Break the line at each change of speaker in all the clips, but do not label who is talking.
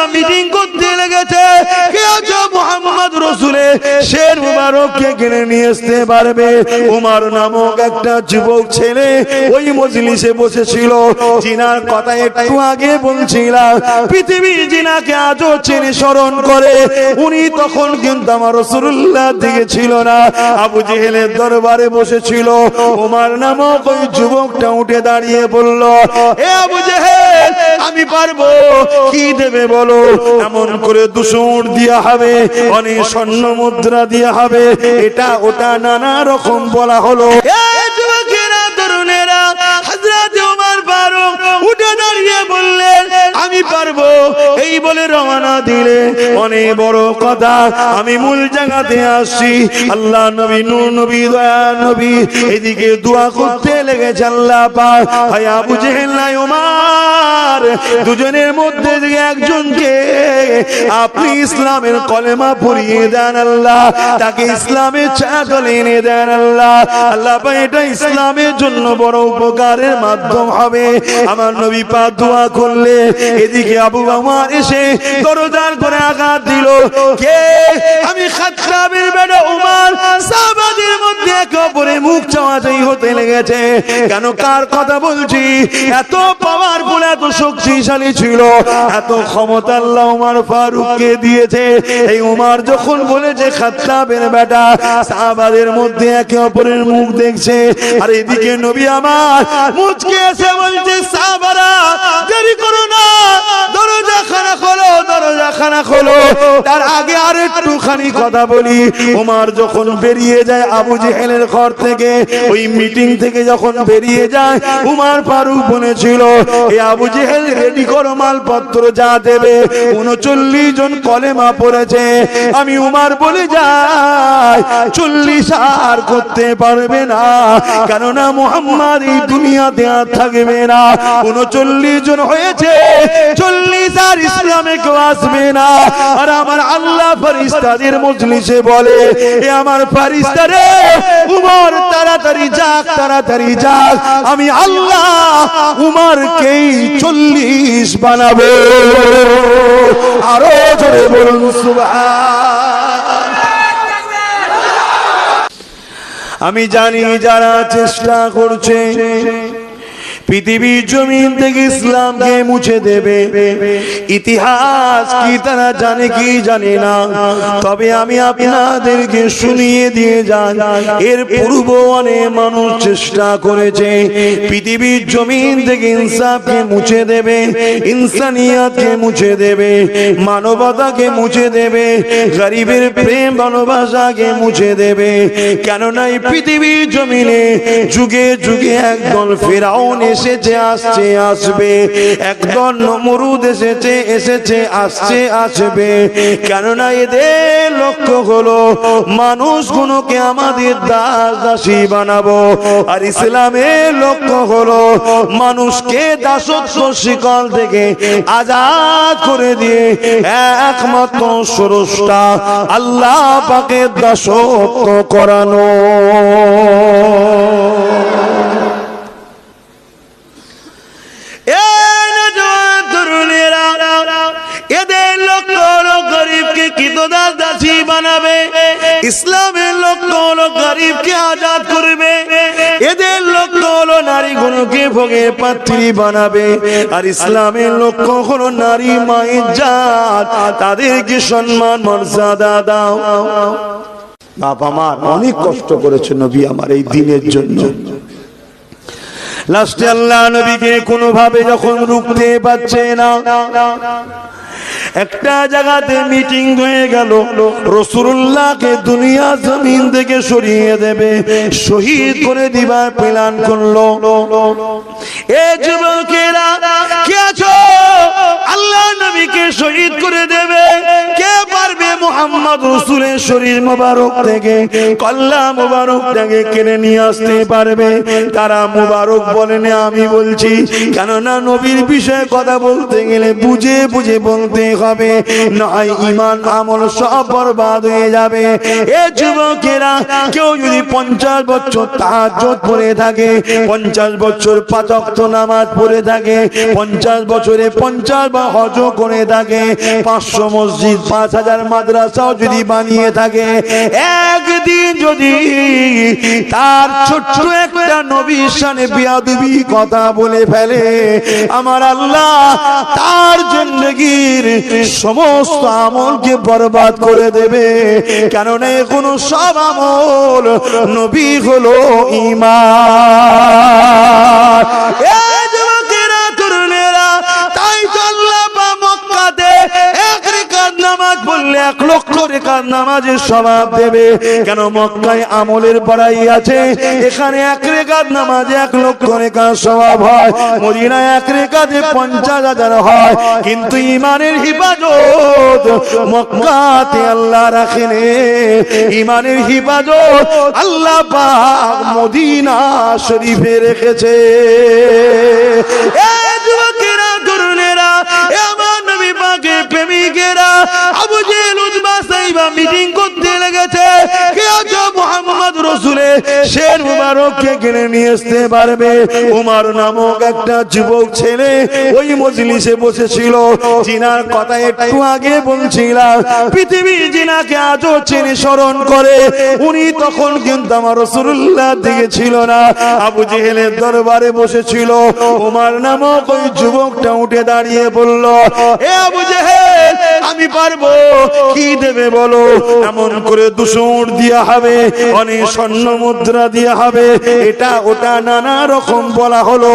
সাহাবিরা মিটিং করতে লেগেছে। কে আছো মোহাম্মদ রসুলে? শের মুবারককে কিনে নিয়ে আসতে পারবে। উমার নামক একটা যুবক ছেলে ওই মজলিসে বসেছিল। জিনার কথা একটু আগে বলছিলাম। পৃথিবী জিনাকে আজও চেনে স্মরণ করে। উনি তখন কিন্তু আমার রসুল্লাহ দিকে ছিল না। আবু জেহেলের দরবারে বসেছিল। উমার নামক ওই যুবকটা উঠে দাঁড়িয়ে বলল, এ আবু জেহেল আমি পারব। কি দেবে বলো? এমন করে উট দিয়া হবে, অনেক স্বর্ণ মুদ্রা দিয়া হবে। এটা ওটা নানা রকম বলা হলো। এই বলে রওনা দিলে অনেক বড় কথা। আমি মূল জায়গাতে আসছি। আল্লাহ নবী নবী, দয়া নবী, এদিকে দোয়া করতে লেগেছে আল্লাহ পাক। হায় আবু নাই ওমর দুজনের মধ্যে একজনকে আপনি ইসলামের কলেমা পড়িয়ে দেন আল্লাহ, তাকে ইসলামের চাদল এনে দেন আল্লাহ। আল্লাহ এটা ইসলামের জন্য বড় উপকারের মাধ্যম হবে। আমার নবী পাক দোয়া করলে এদিকে আবু আমার এসে দরজার করে আঘাত দিল। কে? আমি খাত্তাবের বেটা উমার সাহাবাদের মধ্যে একে অপরের মুখ চাওয়াচাই হতে লেগেছে। কেন কার কথা বলছি? এত পাওয়ারফুল এত শক্তিশালী ছিল, এত ক্ষমতা আল্লাহ উমার ফারুককে দিয়েছে। এই উমার যখন বলেছে, খাত্তাবের বেটা, সাহাবাদের মধ্যে একে অপরের মুখ দেখছে। আর এদিকে নবী আমার মুচকে এসে বলছে, সাহাবারা, দেরি করো না, দরজা খানা খোলো, দরজা খানা খোলো। তার আগে আর একটুখানি কথা বলি। উমার যখন বেরিয়ে যায় আবু জেহেলের ঘর থেকে, ওই মিটিং থেকে যখন বেরিয়ে যায়, উমার ফারুক বলেছিল এই আবু জেহেল রেডি করো মালপত্র যা দেবে। উনচল্লিশ জন কলেমা পড়েছে। আমি উমার বলে যাই, চল্লিশ আর করতে পারবে না। কেননা মোহাম্মদ এই দুনিয়াতে আর থাকবে না। উনচল্লিশ জন হয়েছে, চল্লিশ আর ইসলামে কেউ আসবে না। আর আমার আল্লাহ ফারিস্তাদের মজলিসে বলে, এ আমার ফারিস্তারে, উমর তাড়াতাড়ি যাক তাড়াতাড়ি যাক। আমি আল্লাহ উমরকেই চল্লিশ বানাবো। আরও জোরে বলুন আমি জানি যারা চেষ্টা করছে পৃথিবীর জমিন থেকে ইসলামকে মুছে দেবে। ইতিহাস কি তারা জানে, কি জানে না। তবে আমি আপনাদেরকে শুনিয়ে দিয়ে যান এর পূর্ব অনেক মানুষ চেষ্টা করেছে পৃথিবীর জমিন থেকে ইনসাফকে মুছে দেবে, ইনসানিয়াতকে মুছে দেবে, মানবতাকে মুছে দেবে, গরিবের প্রেম, ভালোবাসাকে মুছে দেবে। কেননা এই পৃথিবীর জমিনে যুগে যুগে একদল ফেরাউন এসেছে, আসছে, আসবে। একদল নমরুদ এসেছে এসেছে, আসছে, আসবে। কেননা এদের লক্ষ্য হলো মানুষ মানুষগুলোকে আমাদের দাস দাসী বানাবো। আর ইসলামের লক্ষ্য হলো মানুষকে দাসত্ব শিকল থেকে আজাদ করে দিয়ে একমাত্র স্রষ্টা আল্লাহ পাকে দাসত্ব করানো। ইসলামের লক্ষ্য হলো গরিবকে আজাদ করবে। এদের লক্ষ্য হলো নারীগুলোকে ভোগের পাত্রী বানাবে। আর ইসলামের লক্ষ্য হলো নারী মায়ের জাত। তাদেরকে সম্মান, মর্যাদা দাও। বাবা আমার, অনেক কষ্ট করেছে নবী আমার এই দিনের জন্য। লাস্টে আল্লাহ নবীকে কোনোভাবে যখন রুখতে পারছে না একটা জায়গাতে মিটিং হয়ে গেল। রসুল্লাহকে দুনিয়া জমিন থেকে সরিয়ে দেবে। শহীদ করে দিবার প্ল্যান করল। এ যুবকেরা, কে আছো? আল্লাহ নবীকে শহীদ করে দেবে। কে পারবে মোহাম্মদ রসুলের শরীর মোবারক থেকে? কল্লা মোবারক থেকে কেড়ে নিয়ে আসতে পারবে। তারা মোবারক বলেন, আমি বলছি। কেননা নবীর বিষয়ে কথা বলতে গেলে বুঝে বুঝে বলতে হবে। নয় ইমান আমল সব বরবাদ হয়ে যাবে। এ যুবকেরা, কেউ যদি পঞ্চাশ বছর তাহাজ্জুদ পড়ে থাকে, পঞ্চাশ বছর পাঁচক্ত নামাজ পড়ে থাকে, পঞ্চাশ বছরে পঞ্চাশ বা হজ করে থাকে, পাঁচশো মসজিদ, পাঁচ হাজার মাদ্রাসাও যদি বানিয়ে থাকে, একদিন যদি তার ছোট্ট একটা নবীর সানে বিয়াদবি কথা বলে ফেলে, আমার আল্লাহ তার জিন্দগির সমস্ত আমলকে বরবাদ করে দেবে। কেননা কোনো সব আমল নবী হলো ইমান বললে এক লক্ষ রেখাত নামাজের স্বভাব দেবে। কেন মক্কায় আমলের পড়াই আছে? এখানে এক রেখাত নামাজে এক লক্ষ রেখাত স্বভাব হয়। মদিনায় এক রেখাতে পঞ্চাশ হাজার হয়। কিন্তু ইমানের হিফাজত মক্কাতে আল্লাহ রাখেন। ইমানের হিফাজত আল্লাহ পাক মদিনা শরীফে রেখেছে। এ শের মুবারককে কিনে নিয়ে আসতে পারবে। উমার নামক একটা যুবক ছেলে ওই মজলিসে বসেছিল। জিনার কথা একটু আগে বলছিলাম, পৃথিবী জিনাকে আজও চেনে স্মরণ করে। উনি তখন কিন্তু আমার রসুল্লাহ দিকে ছিল না। আবু জেহেলের দরবারে বসেছিল। উমার নামক ওই যুবকটা উঠে দাঁড়িয়ে বলল, এ আবু জেহেল আমি পারব। কি দেবে বলো? এমন করে উট দিয়া হবে, অনেক স্বর্ণ মুদ্রা দিয়া হবে। এটা ওটা নানা রকম বলা হলো।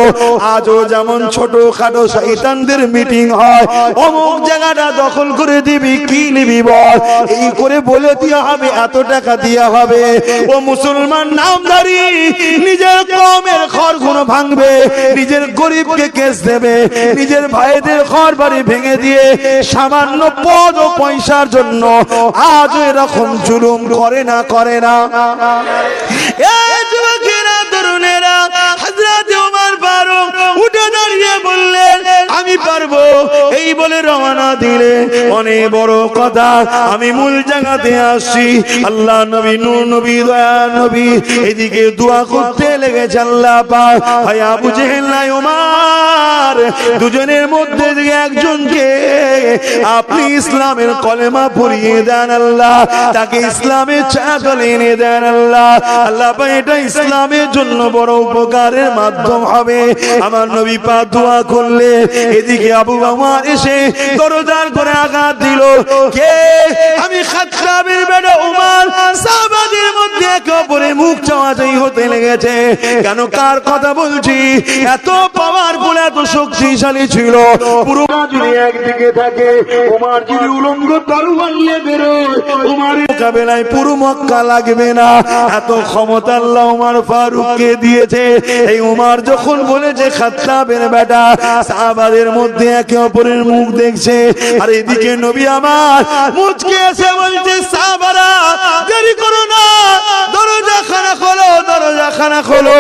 আজও যেমন ছোট খাটো শৈতানদের মিটিং হয়, অমুক জায়গাটা দখল করে দিবি, কি নিবি বল? এই করে বলে দিয়া হবে, এত টাকা দিয়া হবে। ও মুসলমান নামদারি, নিজের কমের ঘরগুলো ভাঙবে, নিজের গরিবকে কেস দেবে, নিজের ভাইদের ঘর বাড়ি ভেঙে দিয়ে সামান্য পদ ও পয়সার জন্য আজ এরকম জুলুম করে না করে না। এই যুবকেরা হযরত ওমর ফারুক উঠে দাঁড়িয়ে বললেন, আমি পারব। এই বলে রওনা দিলে। অনেক বড় কথা। আমি মূল জায়গাতে আল্লাহ নবী, নূর নবী, দয়া নবী, এদিকে দোয়া করতে নাই, ওমর। দুজনের মধ্যে একজনকে আপনি ইসলামের কলেমা পড়িয়ে দেন আল্লাহ, তাকে ইসলামের চাদলে এনে দেন আল্লাহ। আল্লাহ এটা ইসলামের জন্য বড় উপকারের মাধ্যম হবে। আমার নবী পা দোয়া করলে এদিকে আবু আমার এসে দরজার করে আঘাত দিল। কে? আমি খাত্তাবের বেটা উমার। সাহাবাদের মধ্যে একে অপরের মুখ চাওয়াচাই হতে লেগেছে। কেন কার কথা বলছি? এত পাওয়ারফুল এত শক্তিশালী ছিল। পুরো যদি একদিকে থাকে উমার যদি উলঙ্গ তরোয়ার নিয়ে বেরোয় উমারের মোকাবেলায় পুরো মক্কা লাগবে না। এত ক্ষমতা আল্লাহ উমার ফারুককে দিয়েছে এই উমার যখন বলেছে, খাত্তাবের বেটা, সাহাবাদের মধ্যে একে অপরের মুখ দেখছে। আর এদিকে নবী আমার মুচকে এসে বলছে, সাহাবারা, দেরি করো না, দরজা খানা খোলো, দরজা খানা খোলো।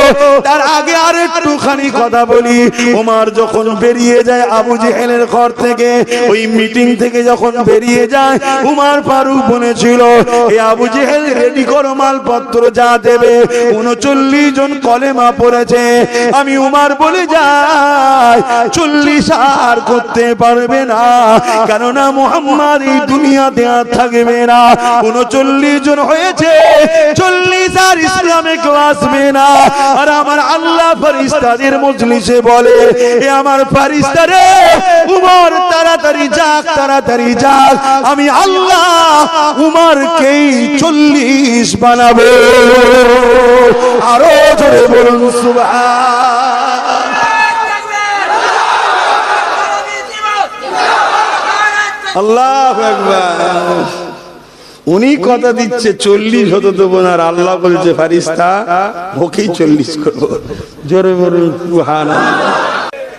তার আগে একটুখানি কথা বলি। উমার যখন বেরিয়ে যায় আবু জেহেলের ঘর থেকে, ওই মিটিং থেকে যখন বেরিয়ে যায়, উমার ফারুক বলেছিল এই আবু জেহেল রেডি করো মালপত্র যা দেবে। উনচল্লিশ জন কলেমা পড়েছে। আমি উমার বলে যাই, চল্লিশ আর করতে পারবে না। কেননা মোহাম্মদ এই দুনিয়াতে আর থাকবে না। উনচল্লিশ জন হয়েছে, চল্লিশ আর ইসলামে কেউ আসবে না। আর আমার আল্লাহ ফারিস্তাদের মজলিসে বলে, এ আমার ফারিস্তারে উমর, তাড়াতাড়ি যাক তাড়াতাড়ি যাক। আমি আল্লাহ উমরকেই চল্লিশ বানাবো। আরও জোরে বলুন, সুবহান।
আল্লাহ একবার উনি কথা দিচ্ছে চল্লিশ হতে দেবো না আল্লাহ বলছে, ফারিস্তা, ওকেই চল্লিশ করব। জোরে বলুন।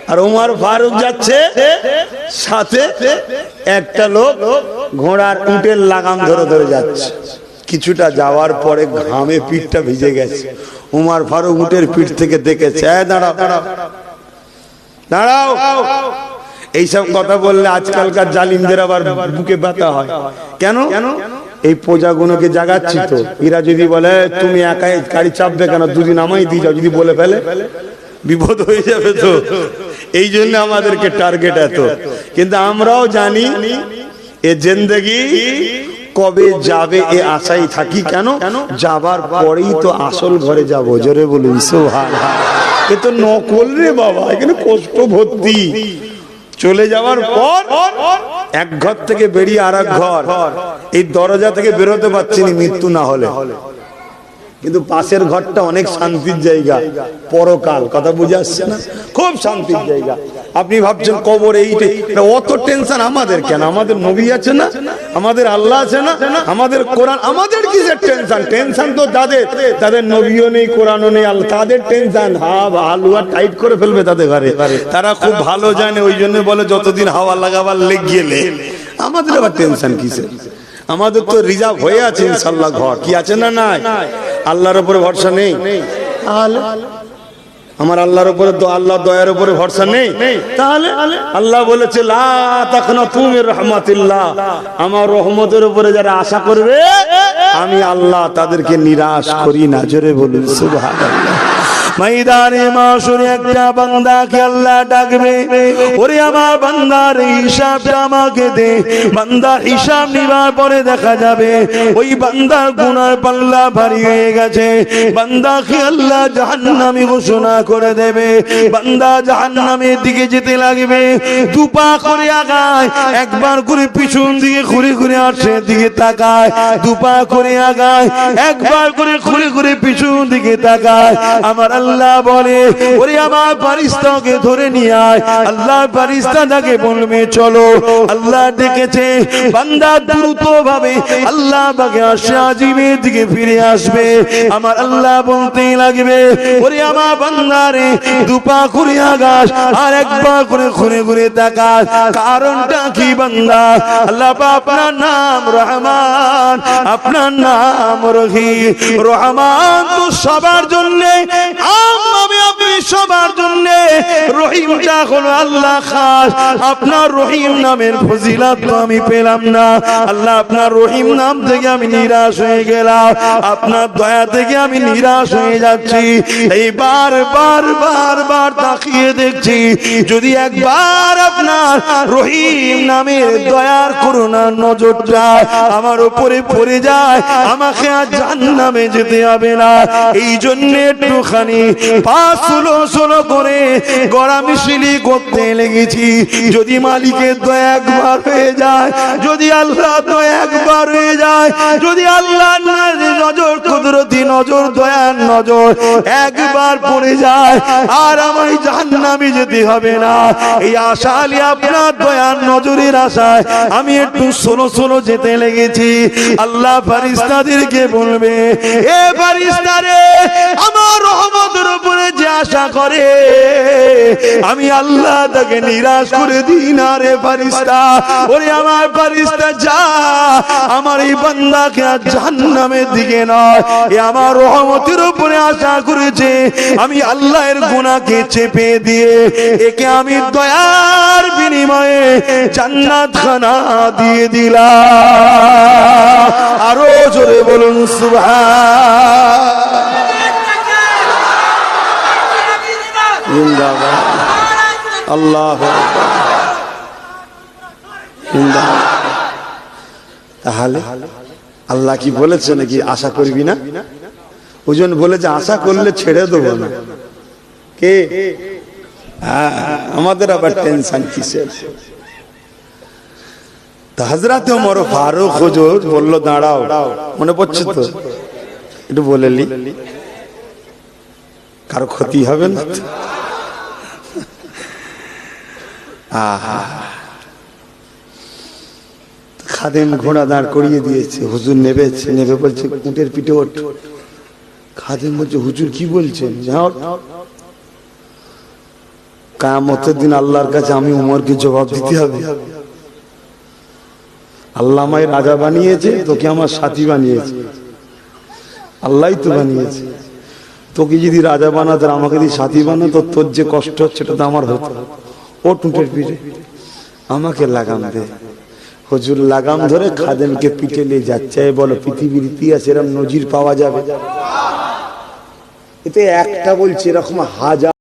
আর ওমর ফারুক যাচ্ছে, সাথে একটা লোক ঘোড়ার উটের লাগাম ধরে ধরে যাচ্ছে। কিছুটা যাওয়ার পরে ঘামে পিঠটা ভিজে গেছে। উমার ফারুক উটের পিঠ থেকে দেখেছে "এই দাঁড়াও দাঁড়াও দাঁড়াও। এইসব কথা বললে আজকালকার জালিমদের আবার বুকে ব্যথা হয়। কেন কেন? এই প্রজাগুলোকে জাগাচ্ছি তো। এরা যদি বলে, তুমি একাই গাড়ি চাপবে কেন? দুদিন আমাই দিয়ে যাও। যদি বলে ফেলে, বিপদ হয়ে যাবে তো। এই জন্য আমাদেরকে টার্গেট এত। কিন্তু আমরাও জানি, এ জেন্দেগি কবে যাবে, এ আশাই থাকি কেন? যাবার পরেই তো আসল ঘরে যাব। জোরে বলুন এ তো নকল রে বাবা, এখানে কষ্ট ভর্তি। চলে যাওয়ার পর এক ঘর থেকে বেরিয়ে আর ঘর, এই দরজা থেকে বেরোতে পারছি না, মৃত্যু না হলে। কিন্তু পাশের ঘরটা অনেক শান্তির জায়গা, পরকাল, কথা বুঝে আসছে না? খুব শান্তির জায়গা। আপনি ভাবছেন কবর এইটাই অত টেনশন আমাদের কেন? আমাদের নবী আছে না? আমাদের আল্লাহ আছে না? আমাদের কোরআন আমাদের কিসের টেনশন টেনশন তো তাদের তাদের নবীও নেই, কোরআনও নেই, আল্লাহ তাদের টেনশন হাওয়া হালুয়া টাইট করে ফেলবে তাদের ঘরে। তারা খুব ভালো জানে, ওই জন্য বলে যতদিন হাওয়া লাগাবার লেগ গেলে। আমাদের আবার টেনশন কিসের? আমাদের তো রিজার্ভ হয়ে আছে ইনশাল্লাহ ঘর। কি আছে না নাই? আল্লাহর উপরে ভরসা নেই। তাহলে আমার আল্লাহর উপরে আল্লাহ দয়ার উপরে ভরসা নেই। তাহলে আল্লাহ বলেছে তুমি রহমাতিল্লাহ। আমার রহমতের উপরে যারা আশা করবে, আমি আল্লাহ তাদেরকে নিরাশ করি না। জোরে বলুন, সুবহানাল্লাহ।
ময়দানে মাসুরে একটা বান্দাকে আল্লাহ ডাকবে? ওরে আমার বান্দার এই হিসাবটা আমাকে দে। বান্দার হিসাব নিবার পরে দেখা যাবে, ওই বান্দার গুনার পাল্লা ভারী হয়ে গেছে। বান্দাকে আল্লাহ জাহান্নামী ঘোষণা করে দেবে? বান্দা জাহান্নামের দিকে যেতে লাগবে। দুপা করে আগায়, একবার করে পিছন দিকে ঘুরে ঘুরে আসে দিকে তাকায়। দুপা করে আগায়, একবার করে ঘুরে ঘুরে পিছন দিকে তাকায়। আমার বলে, ওরে আমার পারিস্তাকে ধরে নিয়ে আয়। আল্লাহ পারিস্তা তাকে বলবে, চলো। আল্লাহ ডেকেছে, বান্দা দ্রুত ভাবে আল্লাহ বাকে আসে আজিমের দিকে ফিরে আসবে। আমার আল্লাহ বলতে লাগবে, ওরে আমার বান্দারে দুপা করে আগাস আর একবার করে ঘুরে ঘুরে তাকাস। কারণটা কি বান্দা? আল্লাহ আপনার নাম রহমান, আপনার নাম রহিম। রহমান তো সবার জন্য আমি আপনি সবার জন্য রহিমটা হলো আল্লাহ খাস। আপনার রহিম নামের ফজিলাত তো আমি পেলাম না। আল্লাহ, আপনার রহিম নাম থেকে আমি নিরাশ হয়ে গেলাম। আপনার দয়া থেকে আমি নিরাশ হয়ে যাচ্ছি। এই বার বার বার বার তাকিয়ে দেখছি, যদি একবার আপনার রহিম নামের দয়ার করুণার নজরটা আমার উপরে পড়ে যায়, আমাকে আর জাহান্নামে যেতে হবে না। এই জন্য একটুখানি পা ষোলো ষোলো করে, গড়া মিশিলি করতে লেগেছি। যদি মালিকের দয়া একবার হয়ে যায়, যদি আল্লাহ দয়া একবার হয়ে যায়, যদি আল্লাহ নজর, কুদরতি নজর, দয়ার নজর একবার পড়ে যায়, আর আমার জাহান্নামে যেতে হবে না। এই আশা আলী আপনার দয়ার নজরের আশায় আমি একটু সোলো সোলো যেতে লেগেছি। আল্লাহ ফারিস্তাদেরকে বলবে, এ ফারিস্তারে আমার রহমতের উপরে যে আশা করে। আমি আল্লাহ তাকে নিরাশ করে দিই না রে ফারিস্তা ওরে আমার ফারিস্তা যা। আমার এই বান্দাকে আর জাহান্নামের দিকে নয়। এ আমার রহমতের উপরে আশা করেছে। আমি আল্লাহর গুনাহকে চেপে দিয়ে একে আমি দয়ার বিনিময়ে জান্নাত খানা দিয়ে দিলাম। আরও জোরে বলুন, সুবহান।
আল্লাহ তাহলে আল্লাহ কি বলেছে নাকি আশা করবি না? ওজন বলেছে আশা করলে ছেড়ে দেবো না। কে? হ্যাঁ, আমাদের আবার টেনশন কিসের? হাজরাতে ওমর ফারুক হুজুর বলল দাঁড়াও মনে পড়ছে তো? একটু বলেলি কারও ক্ষতি হবে না? খাদেম ঘোড়া দাঁড় করিয়ে দিয়েছে, হুজুর নেবেছে, নেবে বলছে, উটের পিঠে ওঠ। খাদেম বলছে, হুজুর কি বলছেন? কায়ামতের দিন আল্লাহর কাছে আমি উমরকে জবাব দিতে হবে। আল্লাহ আমায় রাজা বানিয়েছে, তোকে আমার সাথী বানিয়েছে। আল্লাহই তো বানিয়েছে। তোকে যদি রাজা বানাতো আমাকে যদি সাথী বানাতো, তোর যে কষ্ট হচ্ছে, সেটা তো আমার হতো ও টুটের পিঠে। আমাকে লাগাম দে। হজুর লাগাম ধরে খাদেমকে পিঠে নিয়ে যাচ্ছে। বলো, পৃথিবীর ইতিহাস এরম নজির পাওয়া যাবে? এতে একটা বলছে, এরকম হাজার